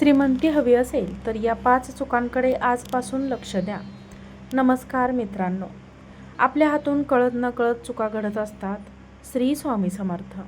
श्रीमंती हवी असेल तर या पाच चुकांकडे आजपासून लक्ष द्या. नमस्कार मित्रांनो. आपल्या हातून कळत नकळत चुका घडत असतात. श्री स्वामी समर्थ.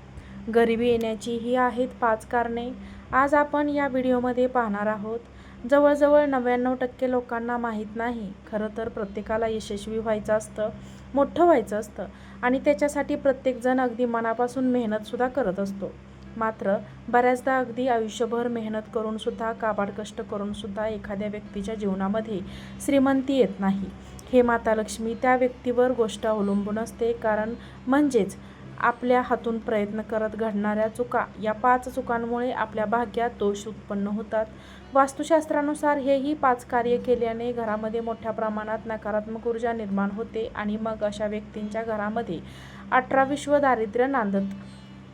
गरिबी येण्याची ही आहेत पाच कारणे. आज आपण या व्हिडिओमध्ये पाहणार आहोत जवळजवळ नव्याण्णव टक्के लोकांना माहीत नाही खरं तर प्रत्येकाला यशस्वी व्हायचं असतं मोठं व्हायचं असतं आणि त्याच्यासाठी प्रत्येकजण अगदी मनापासून मेहनतसुद्धा करत असतो. मात्र बऱ्याचदा अगदी आयुष्यभर मेहनत करूनसुद्धा काबाड कष्ट करूनसुद्धा एखाद्या व्यक्तीच्या जीवनामध्ये श्रीमंती येत नाही. हे माता लक्ष्मी त्या व्यक्तीवर गोष्ट अवलंबून असते कारण म्हणजेच आपल्या हातून प्रयत्न करत घडणाऱ्या चुका या पाच चुकांमुळे आपल्या भाग्यात दोष उत्पन्न होतात. वास्तुशास्त्रानुसार हेही पाच कार्य केल्याने घरामध्ये मोठ्या प्रमाणात नकारात्मक ऊर्जा निर्माण होते आणि मग अशा व्यक्तींच्या घरामध्ये अठरा विश्व दारिद्र्य नांदत.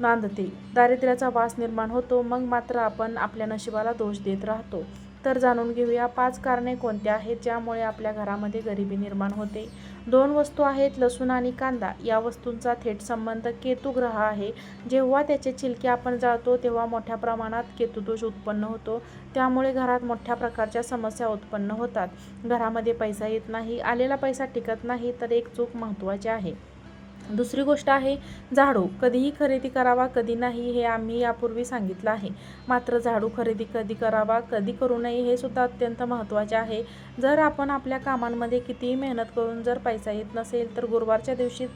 नांदते. दारिद्र्याचा वास निर्माण होतो मग मात्र आपण आपल्या नशिबाला दोष देत राहतो. तर जाणून घेऊया पाच कारणे कोणती आहेत ज्यामुळे आपल्या घरामध्ये गरिबी निर्माण होते. दोन वस्तू आहेत लसूण आणि कांदा. या वस्तूंचा थेट संबंध केतू ग्रह आहे. जेव्हा त्याचे चिलके आपण जाळतो तेव्हा मोठ्या प्रमाणात केतुदोष उत्पन्न होतो. त्यामुळे घरात मोठ्या प्रकारच्या समस्या उत्पन्न होतात. घरामध्ये पैसा येत नाही आलेला पैसा टिकत नाही तर एक चूक महत्त्वाची आहे. दुसरी गोष्ट आहे झाडू. कधीही खरेदी करावा कधी नाही हे आम्ही यापूर्वी सांगितलं आहे. मात्र झाडू खरेदी कधी करावा कधी करू नये हे सुद्धा अत्यंत महत्त्वाचे आहे. जर आपण आपल्या कामांमध्ये कितीही मेहनत करून जर पैसा येत नसेल तर गुरुवारच्या दिवशी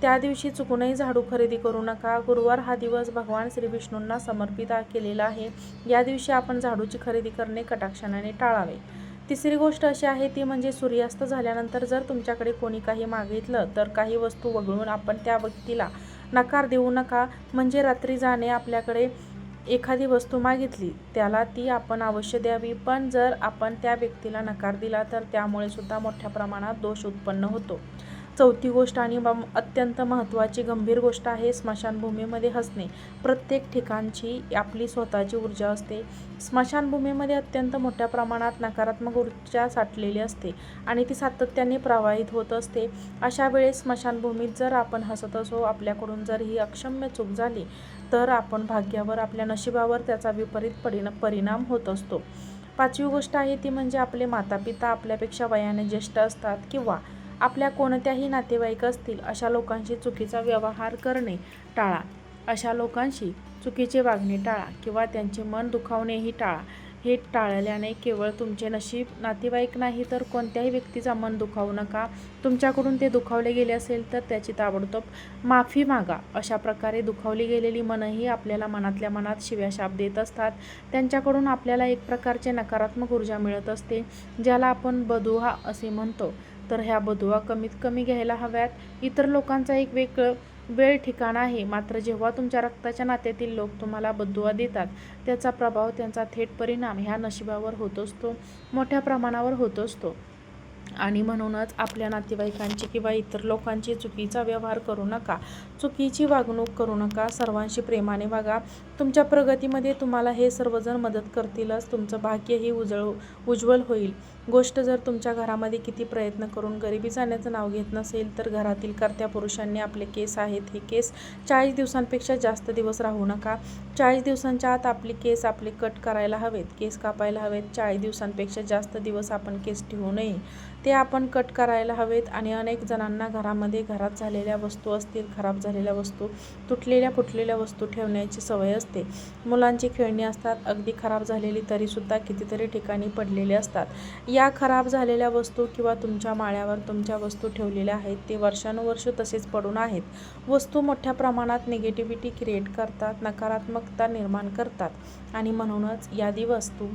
त्या दिवशी चुकूनही झाडू खरेदी करू नका. गुरुवार हा दिवस भगवान श्री विष्णूंना समर्पित केलेला आहे. या दिवशी आपण झाडूची खरेदी करणे कटाक्षाने टाळावे. तिसरी गोष्ट अशी आहे ती म्हणजे सूर्यास्त झाल्यानंतर जर तुमच्याकडे कोणी काही मागितलं तर काही वस्तू वगळून आपण त्या व्यक्तीला नकार देऊ नका. म्हणजे रात्री जाणे आपल्याकडे एखादी वस्तू मागितली त्याला ती आपण अवश्य द्यावी. पण जर आपण त्या व्यक्तीला नकार दिला तर त्यामुळे सुद्धा मोठ्या प्रमाणात दोष उत्पन्न होतो. चौथी गोष्ट आणि अत्यंत महत्त्वाची गंभीर गोष्ट आहे स्मशानभूमीमध्ये हसणे. प्रत्येक ठिकाणची आपली स्वतःची ऊर्जा असते. स्मशानभूमीमध्ये अत्यंत मोठ्या प्रमाणात नकारात्मक ऊर्जा साठलेली असते आणि ती सातत्याने प्रवाहित होत असते. अशा वेळेस स्मशानभूमीत जर आपण हसत असो आपल्याकडून जर ही अक्षम्य चूक झाली तर आपण भाग्यावर आपल्या नशिबावर त्याचा विपरीत परिणा परिणाम होत असतो. पाचवी गोष्ट आहे ती म्हणजे आपले मातापिता आपल्यापेक्षा वयाने ज्येष्ठ असतात किंवा आपल्या कोणत्याही नातेवाईक असतील अशा लोकांशी चुकीचा व्यवहार करणे टाळा. अशा लोकांशी चुकीचे वागणे टाळा किंवा त्यांचे मन दुखावणेही टाळा. हे टाळल्याने केवळ तुमचे नशीब नातेवाईक नाही तर कोणत्याही व्यक्तीचा मन दुखावू नका. तुमच्याकडून ते दुखावले गेले असेल तर त्याची ताबडतोब माफी मागा. अशा प्रकारे दुखावली गेलेली मनही आपल्याला मनातल्या मनात शिव्या शाप देत असतात. त्यांच्याकडून आपल्याला एक प्रकारचे नकारात्मक ऊर्जा मिळत असते ज्याला आपण बदुहा असे म्हणतो. तर ह्या बदुवा कमीत कमी घ्यायला हव्यात. इतर लोकांचा एक वेगळं वेळ ठिकाण आहे. मात्र जेव्हा तुमच्या रक्ताच्या नात्यातील लोक तुम्हाला बदुवा देतात त्याचा प्रभाव त्यांचा थेट परिणाम ह्या नशिबावर होत असतो मोठ्या प्रमाणावर होत असतो. आणि म्हणूनच आपल्या नातेवाईकांची किंवा इतर लोकांची चुकीचा व्यवहार करू नका. चुकीची वागणूक करू नका. सर्वांशी प्रेमाने वागा. तुमच्या प्रगतीमध्ये तुम्हाला हे सर्वजण मदत करतीलच. तुमचं भाग्यही उजळ उज्ज्वल होईल. गोष्ट जर तुमच्या घरामध्ये किती प्रयत्न करून गरिबी जाण्याचं नाव घेत नसेल तर घरातील कर्त्या पुरुषांनी आपले केस आहेत हे केस चाळीस दिवसांपेक्षा जास्त दिवस राहू नका. चाळीस दिवसांच्या आत आपले केस आपले कट करायला हवेत केस कापायला हवेत. चाळीस दिवसांपेक्षा जास्त दिवस आपण केस ठेवू नये. ते आपण कट करायला हवेत आणि अनेक जणांना घरामध्ये घरात झालेल्या वस्तू असतील खराब झालेल्या वस्तू तुटलेल्या फुटलेल्या वस्तू ठेवण्याची सवय असते. मुलांची खेळणी असतात अगदी खराब झालेली तरीसुद्धा कितीतरी ठिकाणी पडलेली असतात. या खराब झालेल्या वस्तू किंवा तुमच्या माळ्यावर तुमच्या वस्तू ठेवलेल्या आहेत ते वर्षानुवर्ष तसेच पडून आहेत. वस्तू मोठ्या प्रमाणात निगेटिव्हिटी क्रिएट करतात नकारात्मकता निर्माण करतात. आणि म्हणूनच यादी वस्तू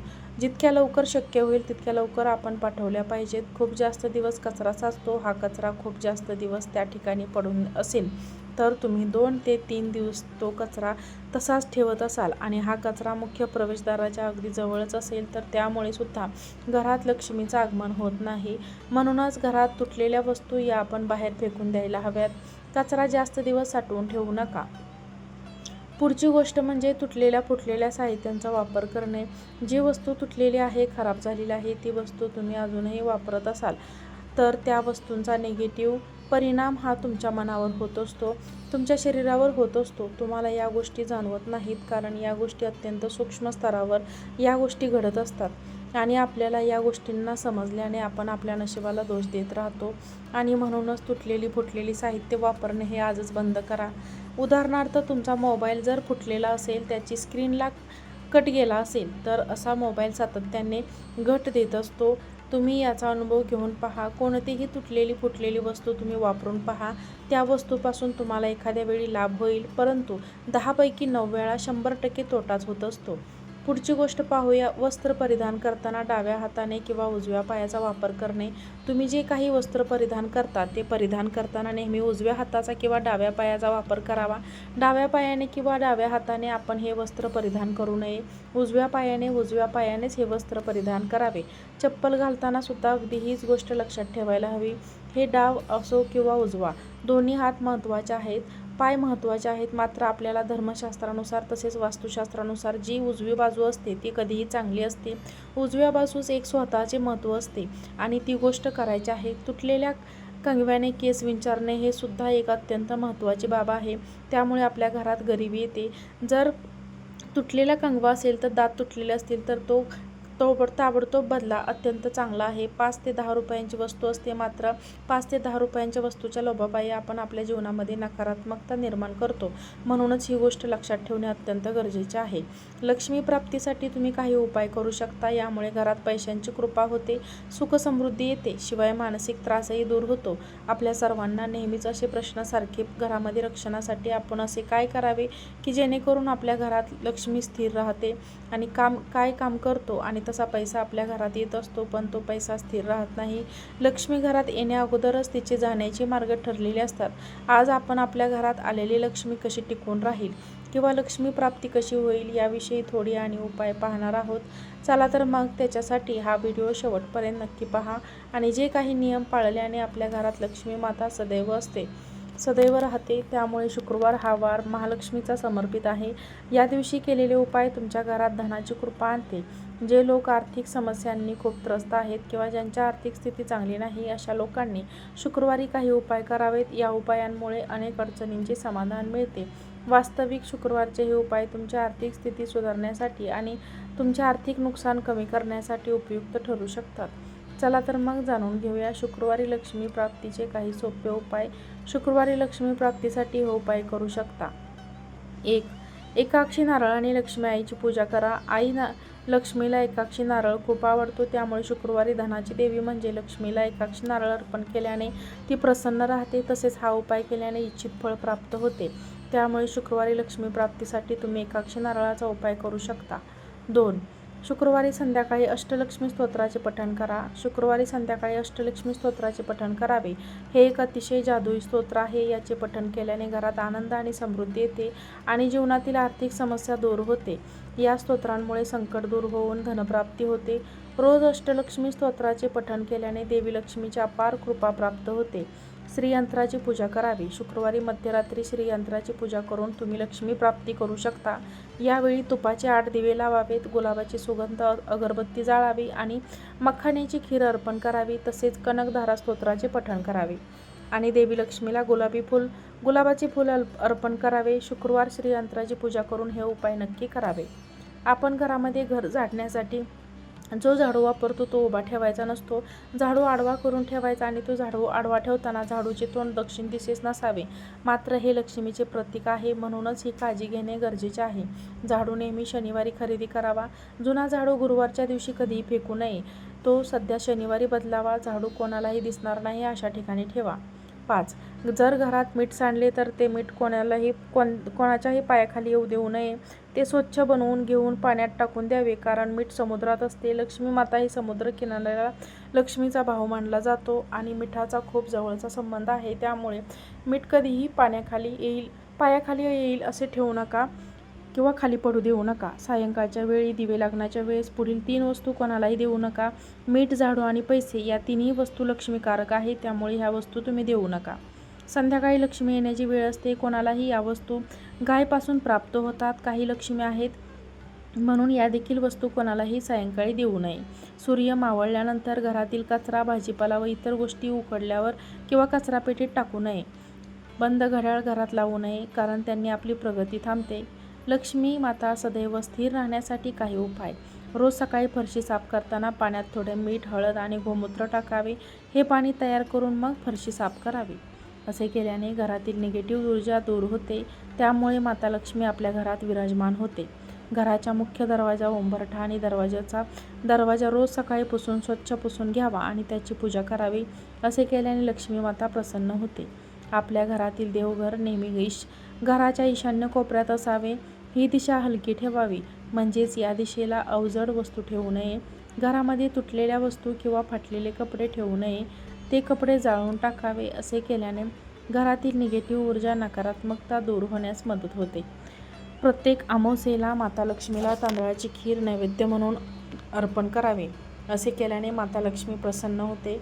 जितक्या लवकर शक्य होईल तितक्या लवकर आपण पाठवल्या पाहिजेत. खूप जास्त दिवस कचरा साचतो हा कचरा खूप जास्त दिवस त्या ठिकाणी पडून असेल. तर तुम्ही दोन ते तीन दिवस तो कचरा तसाच ठेवत असाल आणि हा कचरा मुख्य प्रवेशद्वाराच्या अगदी जवळच असेल तर त्यामुळे सुद्धा घरात लक्ष्मीचं आगमन होत नाही. म्हणूनच घरात तुटलेल्या वस्तू या आपण बाहेर फेकून द्यायला हव्यात. कचरा जास्त दिवस साठवून ठेवू नका. पुढची गोष्ट म्हणजे तुटलेल्या फुटलेल्या साहित्यांचा वापर करणे. जी वस्तू तुटलेली आहे खराब झालेली आहे ती वस्तू तुम्ही अजूनही वापरत असाल. तर त्या वस्तूंचा निगेटिव्ह परिणाम हा तुमच्या मनावर होत असतो. तुमच्या शरीरावर होत असतो. तुम्हाला या गोष्टी जाणवत नाहीत कारण या गोष्टी अत्यंत सूक्ष्म स्तरावर या गोष्टी घडत असतात. आणि आपल्याला या गोष्टींना समजल्याने आपण आपल्या नशिबाला दोष देत राहतो. आणि म्हणूनच तुटलेली फुटलेली साहित्य वापरणे हे आजच बंद करा. उदाहरणार्थ तुमचा मोबाईल जर फुटलेला असेल त्याची स्क्रीनला कट गेला असेल तर असा मोबाईल सातत्याने घट देत असतो. तुम्ही याचा अनुभव घेऊन पहा. कोणतीही तुटलेली फुटलेली वस्तू तुम्ही वापरून पहा. त्या वस्तूपासून तुम्हाला एखाद्या वेळी लाभ होईल. परंतु दहापैकी नऊ वेळा शंभर टक्के तोटाच होत असतो. पुढची गोष्ट पाहूया. वस्त्र परिधान करताना डाव्या हाताने किंवा उजव्या पायाचा वापर करणे. तुम्ही जे काही वस्त्र परिधान करता ते परिधान करताना नेहमी उजव्या हाताचा किंवा डाव्या पायाचा वापर करावा. डाव्या पायाने किंवा डाव्या हाताने आपण हे वस्त्र परिधान करू नये. उजव्या पायाने उजव्या पायानेच हे वस्त्र परिधान करावे. चप्पल घालताना सुद्धा अगदी हीच गोष्ट लक्षात ठेवायला हवी. हे डाव असो किंवा उजवा दोन्ही हात महत्त्वाचे आहेत. पाय महत्त्वाचे आहेत. मात्र आपल्याला धर्मशास्त्रानुसार तसेच वास्तुशास्त्रानुसार जी उजवी बाजू असते ती कधीही चांगली असते. उजव्या बाजूस एक स्वतःचे महत्त्व असते आणि ती गोष्ट करायची आहे. तुटलेल्या कंगव्याने केस विंचारणे हे सुद्धा एक अत्यंत महत्त्वाची बाब आहे. त्यामुळे आपल्या घरात गरिबी येते. जर तुटलेला कंगवा असेल तर दात तुटलेले असतील तर तो तोबड ताबडतोब बदला. अत्यंत चांगला आहे. पाच ते दहा रुपयांची वस्तू असते मात्र पाच ते दहा रुपयांच्या वस्तूच्या लोभापायी आपण आपल्या जीवनामध्ये नकारात्मकता निर्माण करतो. म्हणूनच ही गोष्ट लक्षात ठेवणे अत्यंत गरजेचे आहे. लक्ष्मी प्राप्तीसाठी तुम्ही काही उपाय करू शकता. यामुळे घरात पैशांची कृपा होते सुखसमृद्धी येते शिवाय मानसिक त्रासही दूर होतो. आपल्या सर्वांना नेहमीच असे प्रश्नासारखे घरामध्ये रक्षणासाठी आपण असे काय करावे की जेणेकरून आपल्या घरात लक्ष्मी स्थिर राहते आणि काम काय काम करतो आणि तसा पैसा आपल्या घरात येत असतो पण तो पैसा स्थिर राहत नाही. लक्ष्मी घरात येण्या अगोदरच तिचे जाण्याचे मार्ग ठरलेले असतात. आज आपण आपल्या घरात आलेली लक्ष्मी कशी टिकून राहील किंवा लक्ष्मी प्राप्ती कशी होईल याविषयी थोडी आणि उपाय पाहणार आहोत. चला तर मग त्याच्यासाठी हा व्हिडिओ शेवटपर्यंत नक्की पहा आणि जे काही नियम पाळल्याने आपल्या घरात लक्ष्मी माता सदैव असते. सदैव राहते. त्यामुळे शुक्रवार हा वार महालक्ष्मीचा समर्पित आहे. या दिवशी केलेले उपाय तुमच्या घरात धनाची कृपा आणते. जे लोक आर्थिक समस्यांनी खूप त्रस्त आहेत किंवा ज्यांच्या आर्थिक स्थिती चांगली नाही अशा लोकांनी शुक्रवारी काही उपाय करावेत. या उपायांमुळे अनेक अडचणींचे समाधान मिळते. वास्तविक शुक्रवारचे हे उपाय तुमच्या आर्थिक स्थिती सुधारण्यासाठी आणि तुमचे आर्थिक नुकसान कमी करण्यासाठी उपयुक्त ठरू शकतात. चला तर मग जाणून घेऊया शुक्रवारी लक्ष्मी प्राप्तीचे काही सोपे उपाय. शुक्रवारी लक्ष्मी प्राप्तीसाठी हे उपाय करू शकता. एक एकाक्षी नारळ आणि लक्ष्मी आईची पूजा करा. आई ना लक्ष्मीला एकाक्षी नारळ खूप आवडतो त्यामुळे शुक्रवारी धनाची देवी म्हणजे लक्ष्मीला एकाक्षी नारळ अर्पण केल्याने ती प्रसन्न राहते तसेच हा उपाय केल्याने इच्छित फळ प्राप्त होते. त्यामुळे शुक्रवारी लक्ष्मी प्राप्तीसाठी तुम्ही एकाक्षी नारळाचा उपाय करू शकता. दोन शुक्रवारी संध्याकाळी अष्टलक्ष्मी स्तोत्राचे पठण करा. शुक्रवारी संध्याकाळी अष्टलक्ष्मी स्तोत्राचे पठण करावे. हे एक अतिशय जादुई स्तोत्र आहे. याचे पठण केल्याने घरात आनंद आणि समृद्धी येते आणि जीवनातील आर्थिक समस्या दूर होते. या स्तोत्रांमुळे संकट दूर होऊन धनप्राप्ती होते. रोज अष्टलक्ष्मी स्तोत्राचे पठण केल्याने देवी लक्ष्मीची अपार कृपा प्राप्त होते. श्रीयंत्राची पूजा करावी. शुक्रवारी मध्यरात्री श्रीयंत्राची पूजा करून तुम्ही लक्ष्मी प्राप्ती करू शकता. यावेळी तुपाचे आठ दिवे लावावेत गुलाबाची सुगंध अगरबत्ती जाळावी आणि मखाण्याची खीर अर्पण करावी तसेच कनकधारा स्तोत्राचे पठण करावे. आणि देवी लक्ष्मीला गुलाबी फूल गुलाबाचे फूल अर्पण करावे. शुक्रवार श्रीयंत्राची पूजा करून हे उपाय नक्की करावे. आपण घरामध्ये घर झाडण्यासाठी जो झाडू वापरतो तो उभा ठेवायचा नसतो. झाडू आडवा करून ठेवायचा आणि तो झाडू आडवा ठेवताना झाडूचे तोंड दक्षिण दिशेस नसावे. मात्र हे लक्ष्मीचे प्रतीक आहे म्हणूनच ही काळजी घेणे गरजेचे आहे. झाडू नेहमी शनिवारी खरेदी करावा. जुना झाडू गुरुवारच्या दिवशी कधीही फेकू नये. तो सध्या शनिवारी बदलावा. झाडू कोणालाही दिसणार नाही अशा ठिकाणी ठेवा. पाच. जर घरात मीठ सांडले तर ते मीठ कोणालाही कोण कोणाच्याही पायाखाली येऊ देऊ नये. ते स्वच्छ बनवून घेऊन पाण्यात टाकून द्यावे कारण मीठ समुद्रात असते. लक्ष्मी माता ही समुद्र किनाऱ्याला लक्ष्मीचा भाव मानला जातो आणि मिठाचा खूप जवळचा संबंध आहे. त्यामुळे मीठ कधीही पाण्याखाली येईल पायाखाली येईल असे ठेवू नका. किंवा खाली पडू देऊ नका. सायंकाळच्या वेळी दिवे लागण्याच्या वेळेस पुढील तीन वस्तू कोणालाही देऊ नका. मीठ झाडू आणि पैसे या तिन्ही वस्तू लक्ष्मीकारक आहेत त्यामुळे ह्या वस्तू तुम्ही देऊ नका. संध्याकाळी लक्ष्मी येण्याची वेळ असते कोणालाही या वस्तू गायपासून प्राप्त होतात काही लक्ष्मी आहेत म्हणून या देखील वस्तू कोणालाही सायंकाळी देऊ नये. सूर्य मावळल्यानंतर घरातील कचरा भाजीपाला व इतर गोष्टी उकडल्यावर किंवा कचरापेटीत टाकू नये. बंद घड्याळ घरात लावू नये कारण त्यांनी आपली प्रगती थांबते. लक्ष्मी माता सदैव स्थिर राहण्यासाठी काही उपाय. रोज सकाळी फरशी साफ करताना पाण्यात थोडे मीठ हळद आणि गोमूत्र टाकावे. हे पाणी तयार करून मग फरशी साफ करावी. असे केल्याने घरातील निगेटिव्ह ऊर्जा दूर होते. त्यामुळे माता लक्ष्मी आपल्या घरात विराजमान होते. घराच्या मुख्य दरवाजा उंबरठा आणि दरवाजाचा दरवाजा रोज सकाळी पुसून स्वच्छ पुसून घ्यावा आणि त्याची पूजा करावी. असे केल्याने लक्ष्मी माता प्रसन्न होते. आपल्या घरातील देवघर नेहमी ईश घराच्या ईशान्य कोपऱ्यात असावे ही दिशा हलकी ठेवावी. म्हणजेच या दिशेला अवजड वस्तू ठेवू नये. घरामध्ये तुटलेल्या वस्तू किंवा फाटलेले कपडे ठेवू नये. ते कपडे जाळून टाकावे असे केल्याने घरातील निगेटिव्ह ऊर्जा नकारात्मकता दूर होण्यास मदत होते. प्रत्येक अमावस्येला माता लक्ष्मीला तांदळाची खीर नैवेद्य म्हणून अर्पण करावे असे केल्याने माता लक्ष्मी प्रसन्न होते.